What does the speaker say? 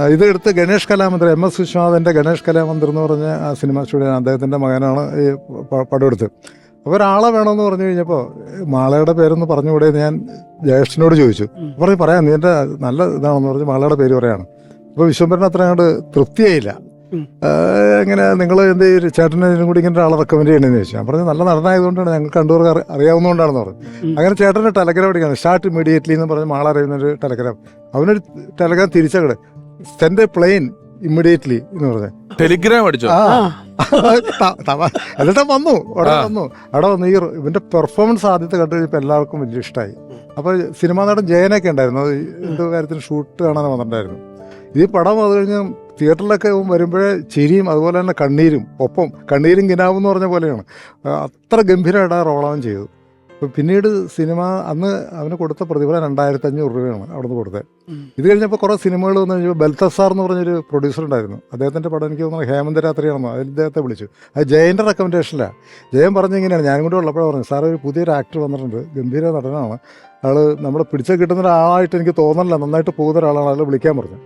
ആ, ഇത് എടുത്ത് ഗണേഷ് കലാമന്ദിർ എം എസ് വിശ്വനാഥന്റെ ഗണേഷ് കലാമന്ദിർ എന്ന് പറഞ്ഞ ആ സിനിമ സ്റ്റുഡിയോ അദ്ദേഹത്തിന്റെ മകനാണ് ഈ പടമെടുത്ത് അപ്പോൾ ഒരാളെ വേണമെന്ന് പറഞ്ഞു കഴിഞ്ഞപ്പോൾ മാളയുടെ പേരൊന്ന് പറഞ്ഞുകൂടെ ഞാൻ ജ്യേഷ്ഠനോട് ചോദിച്ചു. പറഞ്ഞു പറയാം നീ എന്റെ നല്ല ഇതാണെന്ന് പറഞ്ഞ് മാളയുടെ പേര് പറയാണ്. അപ്പോൾ വിശ്വംഭരൻ അത്ര അങ്ങോട്ട് തൃപ്തിയായില്ല. എങ്ങനെ നിങ്ങൾ എന്ത് ചേട്ടനെ ഇതിനും കൂടി ഇങ്ങനെ ഒരാളെ റെക്കമെൻഡ് ചെയ്യണമെന്ന് ചോദിച്ചു. ഞാൻ പറഞ്ഞു നല്ല നടനായതുകൊണ്ടാണ് ഞങ്ങൾക്ക് രണ്ടുപേർക്ക് അറി- അറിയാവുന്നതുകൊണ്ടാണെന്ന് പറഞ്ഞു. അങ്ങനെ ചേട്ടന് ടെലഗ്രാം അടിക്കാണ് സ്റ്റാർട്ട് ഇമ്മീഡിയറ്റ്ലി എന്ന് പറഞ്ഞ് മാള അറിയുന്ന ഒരു ടെലഗ്രാം. അവനൊരു ടെലഗ്രാം തിരിച്ചങ്ങട്. സെൻഡ് എ പ്ലെയിൻ ഇമ്മീഡിയറ്റ്ലി എന്ന് പറഞ്ഞു. ടെലിഗ്രാം അടിച്ചു? ആ. എന്നിട്ട് വന്നു. അവിടെ വന്നു. അവിടെ വന്നു ഈ ഇവന്റെ പെർഫോമൻസ് ആദ്യത്തെ കണ്ടു കഴിഞ്ഞപ്പോൾ എല്ലാവർക്കും വലിയ ഇഷ്ടമായി അപ്പോൾ സിനിമാ നടൻ ജയനൊക്കെ ഉണ്ടായിരുന്നു. അത് എന്തോ കാര്യത്തിന് ഷൂട്ട് കാണാൻ വന്നിട്ടുണ്ടായിരുന്നു ഈ പടം അത് കഴിഞ്ഞ് തിയേറ്ററിലൊക്കെ വരുമ്പോഴേ ചിരിയും അതുപോലെ തന്നെ കണ്ണീരും ഒപ്പം കണ്ണീരും കിനാവും എന്ന് പറഞ്ഞ പോലെയാണ്. അത്ര ഗംഭീരമായിട്ട് ആ റോളവൻ ചെയ്തു. അപ്പോൾ പിന്നീട് സിനിമ അന്ന് അവന് കൊടുത്ത പ്രതിഫലം രണ്ടായിരത്തി അഞ്ഞൂറ് രൂപയാണ് അവിടുന്ന് കൊടുത്തത്. ഇത് കഴിഞ്ഞപ്പോൾ കുറേ സിനിമകൾ വന്നു കഴിഞ്ഞപ്പോൾ ബൽത്തസാർ എന്ന് പറഞ്ഞൊരു പ്രൊഡ്യൂസർ ഉണ്ടായിരുന്നു. അദ്ദേഹത്തിന്റെ പടം എനിക്ക് തോന്നുന്നു ഹേമന്ത് രാത്രിയാണെന്നോ അതിൽ ഇദ്ദേഹത്തെ വിളിച്ചു. അത് ജയന്റെ റെക്കമെൻഡേഷനിലാണ് ജയൻ പറഞ്ഞു ഇങ്ങനെയാണ്. ഞാനും കൂടെ ഉള്ളപ്പോഴാണ് പറഞ്ഞു സാർ ഒരു പുതിയൊരു ആക്ടർ വന്നിട്ടുണ്ട് ഗംഭീര നടനാണ്. അയാൾ നമ്മളെ പിടിച്ച കിട്ടുന്ന ഒരാളായിട്ട് എനിക്ക് തോന്നണില്ല. നന്നായിട്ട് പോകുന്ന ഒരാളാണ്. അയാൾ വിളിക്കാൻ പറഞ്ഞു.